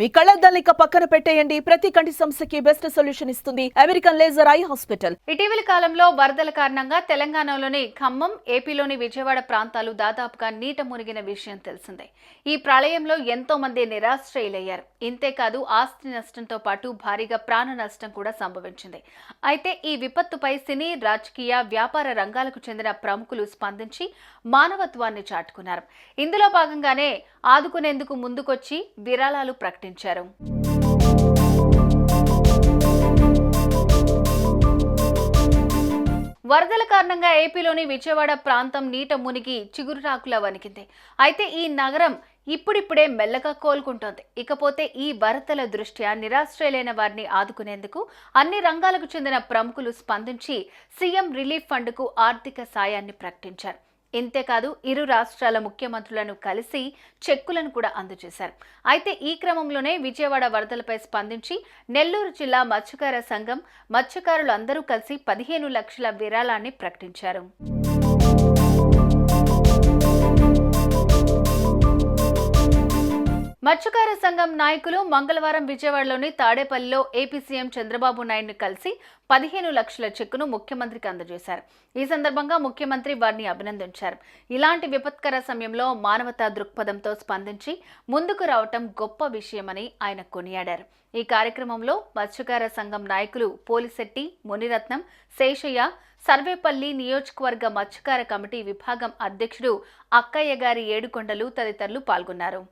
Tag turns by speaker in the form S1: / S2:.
S1: మీ కళ్ళద్దాలిక పక్కన పెట్టేయండి. ప్రతి కంటి సమస్యకి బెస్ట్ సొల్యూషన్ ఇస్తుంది. American laser eye hospital.
S2: ఇటీవలి కాలంలో వరదల కారణంగా తెలంగాణలోని ఖమ్మం ఏపీలోని విజయవాడ ప్రాంతాలు దాదాపుగా నీట మునిగిన విషయం తెలిసిందే. ఈ ప్రళయంలో ఎంతో మంది నిరాశ్రయులయ్యారు. ఇంతేకాదు ఆస్తి నష్టంతో పాటు భారీగా ప్రాణ నష్టం కూడా సంభవించింది. అయితే ఈ విపత్తుపై సినీ రాజకీయ వ్యాపార రంగాలకు చెందిన ప్రముఖులు స్పందించి మానవత్వాన్ని చాటుకున్నారు. ఇందులో భాగంగానే ఆదుకునేందుకు ముందుకొచ్చి విరాళాలు ప్రకటించారు. వరదల కారణంగా ఏపీలోని విజయవాడ ప్రాంతం నీట మునిగి చిగురుటాకులా వణికింది. అయితే ఈ నగరం ఇప్పుడిప్పుడే మెల్లగా కోలుకుంటోంది. ఇకపోతే ఈ వరదల దృష్ట్యా నిరాశ్రయులైన వారిని ఆదుకునేందుకు అన్ని రంగాలకు చెందిన ప్రముఖులు స్పందించి సీఎం రిలీఫ్ ఫండ్కు ఆర్థిక సాయాన్ని ప్రకటించారు. ఇంతేకాదు ఇరు రాష్ట్రాల ముఖ్యమంత్రులను కలిసి చెక్కులను కూడా అందజేశారు. అయితే ఈ క్రమంలోనే విజయవాడ వరదలపై స్పందించి నెల్లూరు జిల్లా మత్స్యకార సంఘం మత్స్యకారులు అందరూ కలిసి పదిహేను లక్షల విరాళాన్ని ప్రకటించారు. మత్స్యకార సంఘం నాయకులు మంగళవారం విజయవాడలోని తాడేపల్లిలో ఏపీ సీఎం చంద్రబాబు నాయుడుని కలిసి పదిహేను లక్షల చెక్కును ముఖ్యమంత్రికి అందజేశారు. ఈ సందర్భంగా ముఖ్యమంత్రి వారిని అభినందించారు. ఇలాంటి విపత్కర సమయంలో మానవతా దృక్పథంతో స్పందించి ముందుకు రావటం గొప్ప విషయమని ఆయన కొనియాడారు. ఈ కార్యక్రమంలో మత్స్యకార సంఘం నాయకులు పోలిశెట్టి మునిరత్నం శేషయ్య సర్వేపల్లి నియోజకవర్గ మత్స్యకార కమిటీ విభాగం అధ్యక్షుడు అక్కయ్య గారి ఏడుకొండలు తదితరులు పాల్గొన్నారు.